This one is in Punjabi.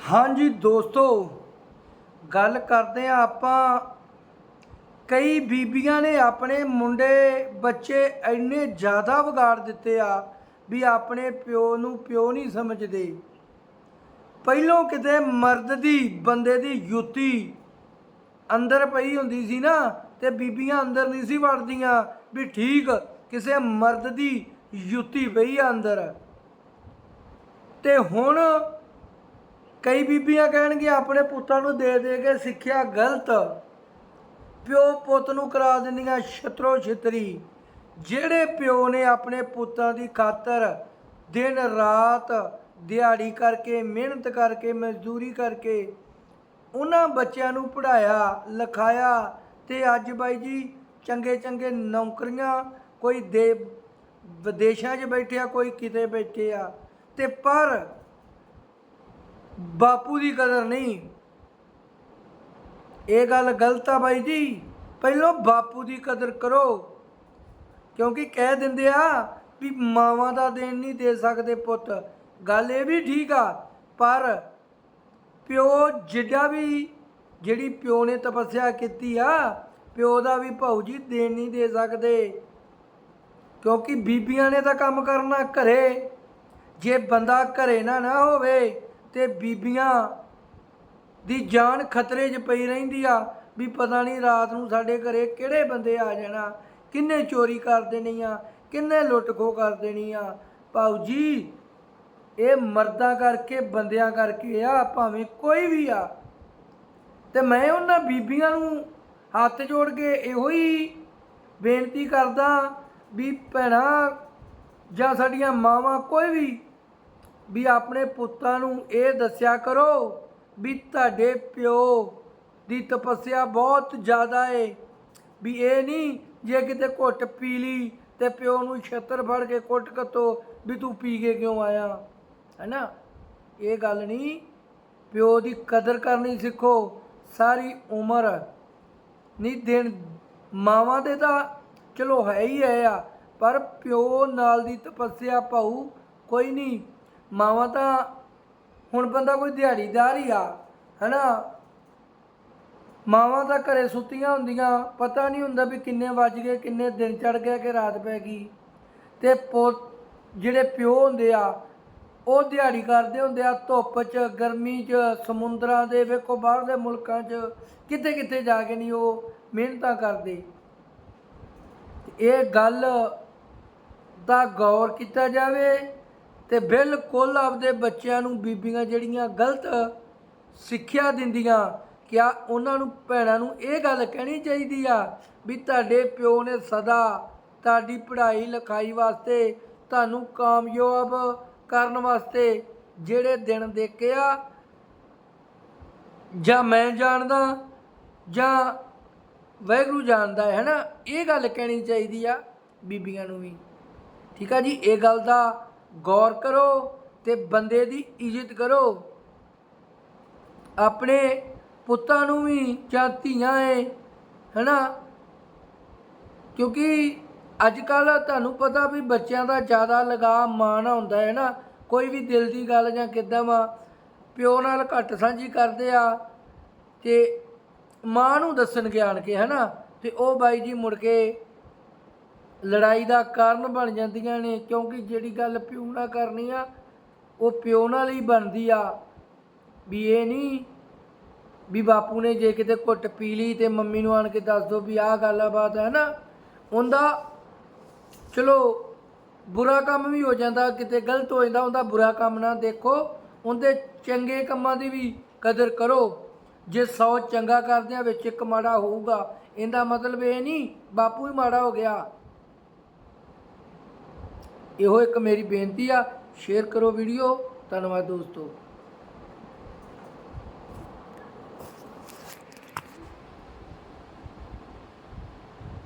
ਹਾਂਜੀ ਦੋਸਤੋ, ਗੱਲ ਕਰਦੇ ਆ ਆਪਾਂ। ਕਈ ਬੀਬੀਆਂ ਨੇ ਆਪਣੇ ਮੁੰਡੇ, ਬੱਚੇ ਇੰਨੇ ਜ਼ਿਆਦਾ ਵਿਗਾੜ ਦਿੱਤੇ ਆ ਵੀ ਆਪਣੇ ਪਿਓ ਨੂੰ ਪਿਓ ਨਹੀਂ ਸਮਝਦੇ। ਪਹਿਲੋਂ ਕਿਤੇ ਮਰਦ ਦੀ, ਬੰਦੇ ਦੀ ਯੁੱਤੀ ਅੰਦਰ ਪਈ ਹੁੰਦੀ ਸੀ ਨਾ, ਤੇ ਬੀਬੀਆਂ ਅੰਦਰ ਨਹੀਂ ਸੀ ਵੜਦੀਆਂ ਵੀ ਠੀਕ ਕਿਸੇ ਮਰਦ ਦੀ ਯੁੱਤੀ ਪਈ ਆ ਅੰਦਰ। ਤੇ ਹੁਣ ਕਈ ਬੀਬੀਆਂ ਕਹਿਣਗੀਆਂ, ਆਪਣੇ ਪੁੱਤਾਂ ਨੂੰ ਦੇ ਦੇ ਕੇ ਸਿੱਖਿਆ ਗਲਤ। ਪਿਓ ਪੁੱਤ ਨੂੰ ਕਰਾ ਦਿੰਦੀਆਂ ਛਤਰੋ ਛਤਰੀ। ਜਿਹੜੇ ਪਿਓ ਨੇ ਆਪਣੇ ਪੁੱਤਾਂ ਦੀ ਖਾਤਰ ਦਿਨ ਰਾਤ ਦਿਹਾੜੀ ਕਰਕੇ, ਮਿਹਨਤ ਕਰਕੇ, ਮਜ਼ਦੂਰੀ ਕਰਕੇ ਉਹਨਾਂ ਬੱਚਿਆਂ ਨੂੰ ਪੜਾਇਆ ਲਿਖਾਇਆ ਤੇ ਅੱਜ ਬਾਈ ਜੀ ਚੰਗੇ ਚੰਗੇ ਨੌਕਰੀਆਂ, ਕੋਈ ਦੇ ਵਿਦੇਸ਼ਾਂ 'ਚ ਬੈਠਿਆ, ਕੋਈ ਕਿਤੇ ਬੈਠੇ ਆ। ਤੇ ਪਰ ਬਾਪੂ ਦੀ ਕਦਰ ਨਹੀਂ। ਇਹ ਗੱਲ ਗਲਤ ਆ ਬਾਈ ਜੀ। ਪਹਿਲਾਂ ਬਾਪੂ ਦੀ ਕਦਰ ਕਰੋ। ਕਿਉਂਕਿ ਕਹਿ ਦਿੰਦੇ ਆ ਵੀ ਮਾਵਾਂ ਦਾ ਦੇਣ ਨਹੀਂ ਦੇ ਸਕਦੇ ਪੁੱਤ। ਗੱਲ ਇਹ ਵੀ ਠੀਕ ਆ, ਪਰ ਪਿਓ ਜਿੱਡਾ ਵੀ, ਜਿਹੜੀ ਪਿਓ ਨੇ ਤਪੱਸਿਆ ਕੀਤੀ ਆ, ਪਿਓ ਦਾ ਵੀ ਭਾਊ ਜੀ ਦੇਣ ਨਹੀਂ ਦੇ ਸਕਦੇ। ਕਿਉਂਕਿ ਬੀਬੀਆਂ ਨੇ ਤਾਂ ਕੰਮ ਕਰਨਾ ਘਰੇ। ਜੇ ਬੰਦਾ ਘਰੇ ਨਾ ਨਾ ਹੋਵੇ ਤੇ ਬੀਬੀਆਂ ਦੀ ਜਾਨ ਖਤਰੇ 'ਚ ਪਈ ਰਹਿੰਦੀ ਆ ਵੀ ਪਤਾ ਨਹੀਂ ਰਾਤ ਨੂੰ ਸਾਡੇ ਘਰੇ ਕਿਹੜੇ ਬੰਦੇ ਆ ਜਾਣਾ, ਕਿੰਨੇ ਚੋਰੀ ਕਰ ਦੇਣੀ ਆ, ਕਿੰਨੇ ਲੁੱਟ ਖੋ ਕਰ ਦੇਣੀ ਆ। ਭਾਉ ਜੀ, ਇਹ ਮਰਦਾਂ ਕਰਕੇ, ਬੰਦਿਆਂ ਕਰਕੇ ਆ, ਭਾਵੇਂ ਕੋਈ ਵੀ ਆ। ਤੇ ਮੈਂ ਉਹਨਾਂ ਬੀਬੀਆਂ ਨੂੰ ਹੱਥ ਜੋੜ ਕੇ ਇਹੋ ਹੀ ਬੇਨਤੀ ਕਰਦਾ ਵੀ ਭੈਣਾ ਜਾਂ ਸਾਡੀਆਂ ਮਾਵਾਂ ਕੋਈ ਵੀ ਵੀ ਆਪਣੇ ਪੁੱਤਾਂ ਨੂੰ ਇਹ ਦੱਸਿਆ ਕਰੋ ਵੀ ਤੁਹਾਡੇ ਪਿਓ ਦੀ ਤਪੱਸਿਆ ਬਹੁਤ ਜ਼ਿਆਦਾ ਏ। ਵੀ ਇਹ ਨਹੀਂ ਜੇ ਕਿਤੇ ਘੁੱਟ ਪੀ ਲਈ ਤੇ ਪਿਓ ਨੂੰ ਛੱਤਰ ਫੜ ਕੇ ਕੁੱਟ ਕਤੋ ਵੀ ਤੂੰ ਪੀ ਕੇ ਕਿਉਂ ਆਇਆ? ਹੈਨਾ? ਇਹ ਗੱਲ ਨਹੀਂ। ਪਿਓ ਦੀ ਕਦਰ ਕਰਨੀ ਸਿੱਖੋ। ਸਾਰੀ ਉਮਰ ਨਹੀਂ, ਦਿਨ ਮਾਵਾਂ ਦੇ ਤਾਂ ਚਲੋ ਹੈ ਹੀ ਹੈ ਆ, ਪਰ ਪਿਓ ਨਾਲ ਦੀ ਤਪੱਸਿਆ ਭਾਊ ਕੋਈ ਨਹੀਂ। ਮਾਵਾਂ ਤਾਂ ਹੁਣ ਬੰਦਾ ਕੋਈ ਦਿਹਾੜੀਦਾਰ ਹੀ ਆ, ਹੈਨਾ? ਮਾਵਾਂ ਤਾਂ ਘਰੇ ਸੁੱਤੀਆਂ ਹੁੰਦੀਆਂ, ਪਤਾ ਨਹੀਂ ਹੁੰਦਾ ਵੀ ਕਿੰਨੇ ਵੱਜ ਗਏ, ਕਿੰਨੇ ਦਿਨ ਚੜ ਗਿਆ ਕਿ ਰਾਤ ਪੈ ਗਈ। ਤੇ ਪੋਤ, ਜਿਹੜੇ ਪਿਓ ਹੁੰਦੇ ਆ, ਉਹ ਦਿਹਾੜੀ ਕਰਦੇ ਹੁੰਦੇ ਆ ਧੁੱਪ 'ਚ, ਗਰਮੀ 'ਚ, ਸਮੁੰਦਰਾਂ ਦੇ, ਵੇਖੋ ਬਾਹਰਲੇ ਮੁਲਕਾਂ 'ਚ ਕਿਤੇ ਕਿਤੇ ਜਾ ਕੇ ਨਹੀਂ ਉਹ ਮਿਹਨਤਾਂ ਕਰਦੇ। ਇਹ ਗੱਲ ਦਾ ਗੌਰ ਕੀਤਾ ਜਾਵੇ ਤੇ ਬਿਲਕੁਲ ਆਪਦੇ ਬੱਚਿਆਂ ਨੂੰ ਬੀਬੀਆਂ ਜਿਹੜੀਆਂ ਗਲਤ ਸਿੱਖਿਆ ਦਿੰਦੀਆਂ, ਕਿਆ ਉਹਨਾਂ ਨੂੰ, ਭੈਣਾਂ ਨੂੰ ਇਹ ਗੱਲ ਕਹਿਣੀ ਚਾਹੀਦੀ ਆ ਵੀ ਤੁਹਾਡੇ ਪਿਓ ਨੇ ਸਦਾ ਤੁਹਾਡੀ ਪੜ੍ਹਾਈ ਲਿਖਾਈ ਵਾਸਤੇ ਤੁਹਾਨੂੰ ਕਾਮਯਾਬ ਕਰਨ ਵਾਸਤੇ ਜਿਹੜੇ ਦਿਨ ਦੇਖੇ ਆ, ਜਾਂ ਮੈਂ ਜਾਣਦਾ, ਜਾਂ ਵੈਗਰੂ ਜਾਣਦਾ ਹੈ ਨਾ, ਇਹ ਗੱਲ ਕਹਿਣੀ ਚਾਹੀਦੀ ਆ ਬੀਬੀਆਂ ਨੂੰ ਵੀ। ਠੀਕ ਆ ਜੀ, ਇਹ ਗੱਲ ਦਾ ਗੌਰ ਕਰੋ ਤੇ ਬੰਦੇ ਦੀ ਇੱਜ਼ਤ ਕਰੋ। ਆਪਣੇ ਪੁੱਤਾਂ ਨੂੰ ਵੀ ਜਾਂ ਧੀਆਂ ਏ, ਹੈਨਾ? ਕਿਉਂਕਿ ਅੱਜ ਕੱਲ ਤੁਹਾਨੂੰ ਪਤਾ ਵੀ ਬੱਚਿਆਂ ਦਾ ਜ਼ਿਆਦਾ ਲਗਾਅ ਮਾਂ ਨਾਲ ਹੁੰਦਾ ਹੈ ਨਾ। ਕੋਈ ਵੀ ਦਿਲ ਦੀ ਗੱਲ ਜਾਂ ਕਿੱਦਾਂ ਵਾ, ਪਿਓ ਨਾਲ ਘੱਟ ਸਾਂਝੀ ਕਰਦੇ ਆ ਤੇ ਮਾਂ ਨੂੰ ਦੱਸਣ ਗਿਆਨ ਕੇ, ਹੈਨਾ? ਤੇ ਉਹ ਬਾਈ ਜੀ ਮੁੜ ਕੇ ਲੜਾਈ ਦਾ ਕਾਰਨ ਬਣ ਜਾਂਦੀਆਂ ਨੇ, ਕਿਉਂਕਿ ਜਿਹੜੀ ਗੱਲ ਪਿਓ ਨਾਲ ਕਰਨੀ ਆ, ਉਹ ਪਿਓ ਨਾਲ ਹੀ ਬਣਦੀ ਆ। ਵੀ ਇਹ ਨਹੀਂ ਵੀ ਬਾਪੂ ਨੇ ਜੇ ਕਿਤੇ ਘੁੱਟ ਪੀ ਲਈ ਤੇ ਮੰਮੀ ਨੂੰ ਆਣ ਕੇ ਦੱਸ ਦੋ ਵੀ ਆਹ ਗੱਲ ਆ ਬਾਤ ਹੈ ਨਾ, ਉਹਦਾ ਚਲੋ ਬੁਰਾ ਕੰਮ ਵੀ ਹੋ ਜਾਂਦਾ, ਕਿਤੇ ਗਲਤ ਹੋ ਜਾਂਦਾ, ਉਹਦਾ ਬੁਰਾ ਕੰਮ ਨਾ ਦੇਖੋ, ਉਹਦੇ ਚੰਗੇ ਕੰਮਾਂ ਦੀ ਵੀ ਕਦਰ ਕਰੋ। ਜੇ 100 ਚੰਗਾ ਕਰਦੇ ਆ, ਵਿੱਚ ਇੱਕ ਮਾੜਾ ਹੋਊਗਾ। ਇਹਦਾ ਮਤਲਬ ਇਹ ਨਹੀਂ ਬਾਪੂ ਹੀ ਮਾੜਾ ਹੋ ਗਿਆ। ਇਹੋ ਇੱਕ ਮੇਰੀ ਬੇਨਤੀ ਆ ਸ਼ੇਅਰ ਕਰੋ ਵੀਡੀਓ ਧੰਨਵਾਦ ਦੋਸਤੋ।